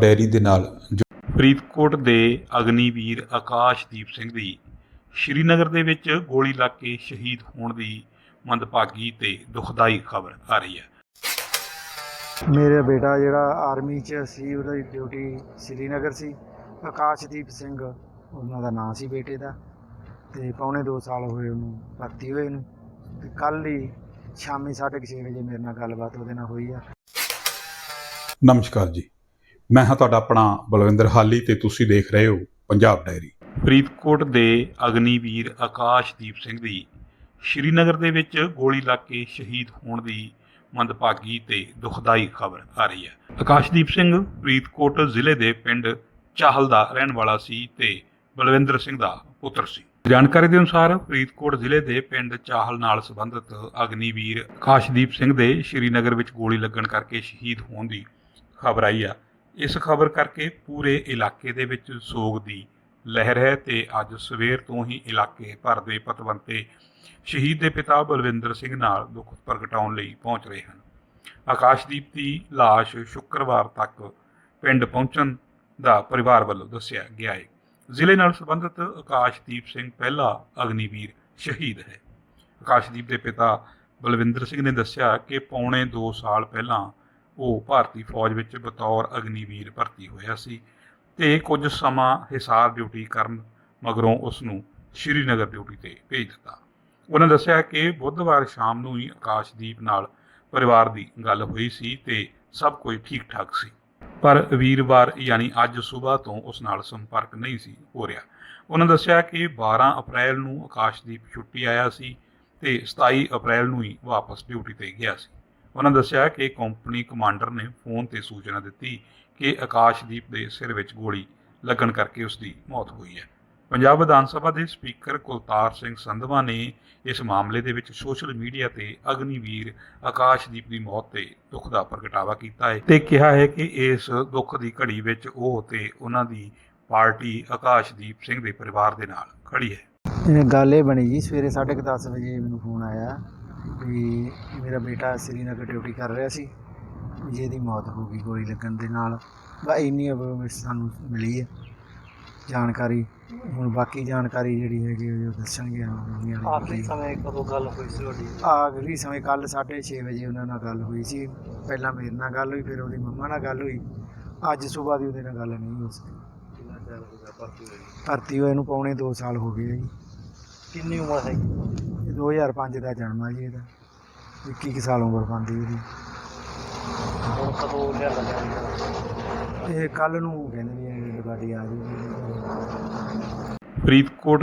Dairy ਦੇ ਨਾਲ ਫਰੀਦਕੋਟ ਦੇ ਅਗਨੀਵੀਰ ਆਕਾਸ਼ਦੀਪ ਸਿੰਘ ਦੀ ਸ਼੍ਰੀਨਗਰ ਦੇ ਵਿੱਚ ਗੋਲੀ ਲੱਗ ਕੇ ਸ਼ਹੀਦ ਹੋਣ ਦੀ ਮੰਦਭਾਗੀ ਤੇ ਦੁਖਦਾਈ ਖਬਰ ਆ ਰਹੀ ਹੈ। ਮੇਰਾ ਬੇਟਾ ਜਿਹੜਾ ਆਰਮੀ 'ਚ ਸੀ ਉਹਦੀ ਡਿਊਟੀ ਸ੍ਰੀਨਗਰ ਸੀ। ਆਕਾਸ਼ਦੀਪ ਸਿੰਘ ਉਹਨਾਂ ਦਾ ਨਾਂ ਸੀ ਬੇਟੇ ਦਾ। ਤੇ ਪੌਣੇ 2 ਸਾਲ ਹੋਏ ਉਹਨੂੰ ਭਰਤੀ ਹੋਏ ਨੂੰ। ਤੇ ਕੱਲ ਹੀ ਸ਼ਾਮੀ 6:30 ਵਜੇ ਮੇਰੇ ਨਾਲ ਗੱਲਬਾਤ ਉਹਦੇ ਨਾਲ ਹੋਈ ਆ। ਨਮਸਕਾਰ ਜੀ। ਮੈਂ ਹਾਂ ਤੁਹਾਡਾ ਆਪਣਾ ਬਲਵਿੰਦਰ ਹਾਲੀ ਤੇ ਤੁਸੀਂ ਦੇਖ ਰਹੇ ਹੋ ਪੰਜਾਬ ਡਾਇਰੀ। ਫਰੀਦਕੋਟ ਦੇ ਅਗਨੀਵੀਰ ਆਕਾਸ਼ਦੀਪ ਸਿੰਘ ਦੀ ਸ਼੍ਰੀਨਗਰ ਦੇ ਵਿੱਚ ਗੋਲੀ ਲੱਗ ਕੇ ਸ਼ਹੀਦ ਹੋਣ ਦੀ ਮੰਦਭਾਗੀ ਤੇ ਦੁਖਦਾਈ ਖਬਰ ਆ ਰਹੀ ਹੈ। ਆਕਾਸ਼ਦੀਪ ਸਿੰਘ ਫਰੀਦਕੋਟ ਜ਼ਿਲ੍ਹੇ ਦੇ ਪਿੰਡ ਚਾਹਲ ਦਾ ਰਹਿਣ ਵਾਲਾ ਸੀ ਤੇ ਬਲਵਿੰਦਰ ਸਿੰਘ ਦਾ ਪੁੱਤਰ ਸੀ। ਜਾਣਕਾਰੀ ਦੇ ਅਨੁਸਾਰ ਫਰੀਦਕੋਟ ਜ਼ਿਲ੍ਹੇ ਦੇ ਪਿੰਡ ਚਾਹਲ ਨਾਲ ਸੰਬੰਧਿਤ ਅਗਨੀਵੀਰ ਆਕਾਸ਼ਦੀਪ ਸਿੰਘ ਦੇ ਸ਼੍ਰੀਨਗਰ ਵਿੱਚ ਗੋਲੀ ਲੱਗਣ ਕਰਕੇ ਸ਼ਹੀਦ ਹੋਣ ਦੀ ਖਬਰ ਆਈ ਆ। ਇਸ ਖਬਰ ਕਰਕੇ ਪੂਰੇ ਇਲਾਕੇ ਦੇ ਵਿੱਚ ਸੋਗ ਦੀ ਲਹਿਰ ਹੈ ਤੇ ਅੱਜ ਸਵੇਰ ਤੋਂ ਹੀ ਇਲਾਕੇ ਭਰ ਦੇ ਪਤਵੰਤੇ ਸ਼ਹੀਦ ਦੇ ਪਿਤਾ ਬਲਵਿੰਦਰ ਸਿੰਘ ਨਾਲ ਦੁੱਖ ਪ੍ਰਗਟਾਉਣ ਲਈ ਪਹੁੰਚ ਰਹੇ ਹਨ। ਆਕਾਸ਼ਦੀਪ ਦੀ ਲਾਸ਼ ਸ਼ੁੱਕਰਵਾਰ ਤੱਕ ਪਿੰਡ ਪਹੁੰਚਣ ਦਾ ਪਰਿਵਾਰ ਵੱਲੋਂ ਦੱਸਿਆ ਗਿਆ ਹੈ। ਜ਼ਿਲ੍ਹੇ ਨਾਲ ਸੰਬੰਧਿਤ ਆਕਾਸ਼ਦੀਪ ਸਿੰਘ ਪਹਿਲਾ ਅਗਨੀਵੀਰ ਸ਼ਹੀਦ ਹੈ। ਆਕਾਸ਼ਦੀਪ ਦੇ ਪਿਤਾ ਬਲਵਿੰਦਰ ਸਿੰਘ ਨੇ ਦੱਸਿਆ ਕਿ ਪੌਣੇ 2 ਸਾਲ ਪਹਿਲਾਂ ਉਹ ਭਾਰਤੀ ਫੌਜ ਵਿੱਚ ਬਤੌਰ ਅਗਨੀਵੀਰ ਭਰਤੀ ਹੋਇਆ ਸੀ ਤੇ ਕੁਝ ਸਮਾਂ ਹਿਸਾਰ ਡਿਊਟੀ ਕਰਨ ਮਗਰੋਂ ਉਸ ਨੂੰ ਸ਼੍ਰੀਨਗਰ ਡਿਊਟੀ ਤੇ ਭੇਜ ਦਿੱਤਾ। ਉਹਨਾਂ ਦੱਸਿਆ ਕਿ ਬੁੱਧਵਾਰ ਸ਼ਾਮ ਨੂੰ ਹੀ ਆਕਾਸ਼ਦੀਪ ਨਾਲ ਪਰਿਵਾਰ ਦੀ ਗੱਲ ਹੋਈ ਸੀ ਤੇ ਸਭ ਕੁਝ ਠੀਕ ਠਾਕ ਸੀ। ਪਰ ਵੀਰਵਾਰ ਯਾਨੀ ਅੱਜ ਸਵੇਰ ਤੋਂ ਉਸ ਨਾਲ ਸੰਪਰਕ ਨਹੀਂ ਸੀ ਹੋ ਰਿਹਾ। ਉਹਨਾਂ ਦੱਸਿਆ ਕਿ 12 ਅਪ੍ਰੈਲ ਨੂੰ ਆਕਾਸ਼ਦੀਪ ਛੁੱਟੀ ਆਇਆ ਸੀ ਤੇ 27 ਅਪ੍ਰੈਲ ਨੂੰ ਹੀ ਵਾਪਸ ਡਿਊਟੀ ਤੇ ਗਿਆ ਸੀ। ਉਹਨਾਂ ਦੱਸਿਆ ਕਿ ਕੰਪਨੀ ਕਮਾਂਡਰ ਨੇ ਫੋਨ ਤੇ ਸੂਚਨਾ ਦਿੱਤੀ ਕਿ ਆਕਾਸ਼ਦੀਪ ਦੇ ਸਿਰ ਵਿੱਚ ਗੋਲੀ ਲੱਗਣ ਕਰਕੇ ਉਸ ਦੀ ਮੌਤ ਹੋਈ ਹੈ। ਪੰਜਾਬ ਵਿਧਾਨ ਸਭਾ ਦੇ ਸਪੀਕਰ ਕੁਲਤਾਰ ਸਿੰਘ ਸੰਧਵਾ ਨੇ ਇਸ ਮਾਮਲੇ ਦੇ ਵਿੱਚ ਸੋਸ਼ਲ ਮੀਡੀਆ ਤੇ ਅਗਨੀਵੀਰ ਆਕਾਸ਼ਦੀਪ ਦੀ ਮੌਤ ਤੇ ਦੁੱਖ ਦਾ ਪ੍ਰਗਟਾਵਾ ਕੀਤਾ ਹੈ ਤੇ ਕਿਹਾ ਹੈ ਕਿ ਇਸ ਦੁੱਖ ਦੀ ਘੜੀ ਵਿੱਚ ਉਹ ਤੇ ਉਹਨਾਂ ਦੀ ਪਾਰਟੀ ਆਕਾਸ਼ਦੀਪ ਸਿੰਘ ਦੇ ਪਰਿਵਾਰ ਦੇ ਨਾਲ ਖੜੀ ਹੈ। ਗੱਲ ਇਹ ਬਣੀ ਜੀ, ਸਵੇਰੇ 10:30 ਵਜੇ ਮੈਨੂੰ ਫੋਨ ਆਇਆ। ਵੀ ਮੇਰਾ ਬੇਟਾ ਸ੍ਰੀਨਗਰ ਡਿਊਟੀ ਕਰ ਰਿਹਾ ਸੀ ਜਿਹਦੀ ਮੌਤ ਹੋ ਗਈ ਗੋਲੀ ਲੱਗਣ ਦੇ ਨਾਲ। ਬਸ ਇੰਨੀ ਇਨਫੋਰਮੇਸ਼ਨ ਸਾਨੂੰ ਮਿਲੀ ਹੈ। ਜਾਣਕਾਰੀ ਹੁਣ ਬਾਕੀ ਜਾਣਕਾਰੀ ਜਿਹੜੀ ਹੈਗੀ ਉਹ ਦੱਸਣਗੇ ਆਖਰੀ ਸਮੇਂ ਕਦੋਂ ਗੱਲ ਹੋਈ ਸੀ ਤੁਹਾਡੀ? ਆਖਰੀ ਸਮੇਂ ਕੱਲ 6:30 ਵਜੇ ਉਹਨਾਂ ਨਾਲ ਗੱਲ ਹੋਈ ਸੀ। ਪਹਿਲਾਂ ਮੇਰੇ ਨਾਲ ਗੱਲ ਹੋਈ ਫਿਰ ਉਹਦੀ ਮੰਮਾ ਨਾਲ ਗੱਲ ਹੋਈ। ਅੱਜ ਸਵੇਰ ਦੀ ਉਹਦੇ ਨਾਲ ਗੱਲ ਨਹੀਂ ਹੋ ਸਕੀ। ਹੋ ਭਰਤੀ ਹੋਏ ਨੂੰ? ਪੌਣੇ 2 ਸਾਲ ਹੋ ਗਏ ਜੀ। ਕਿੰਨੀ ਉਮਰ ਹੈਗੀ? ਇਹ 2005 ਦਾ ਜਨਮ ਆ ਜੀ ਇਹਦਾ। 21 ਕੁ ਸਾਲ ਉਮਰ ਪਾਉਂਦੀ ਉਹਦੀ ਹੁਣ ਕਦੋਂ ਜਾਏਗਾ ਇਹ ਕੱਲ ਨੂੰ ਕਹਿੰਦੇ ਵੀ ਇਹ ਗੱਡੀ ਆ ਜੂਗੀ। ਫਰੀਦਕੋਟ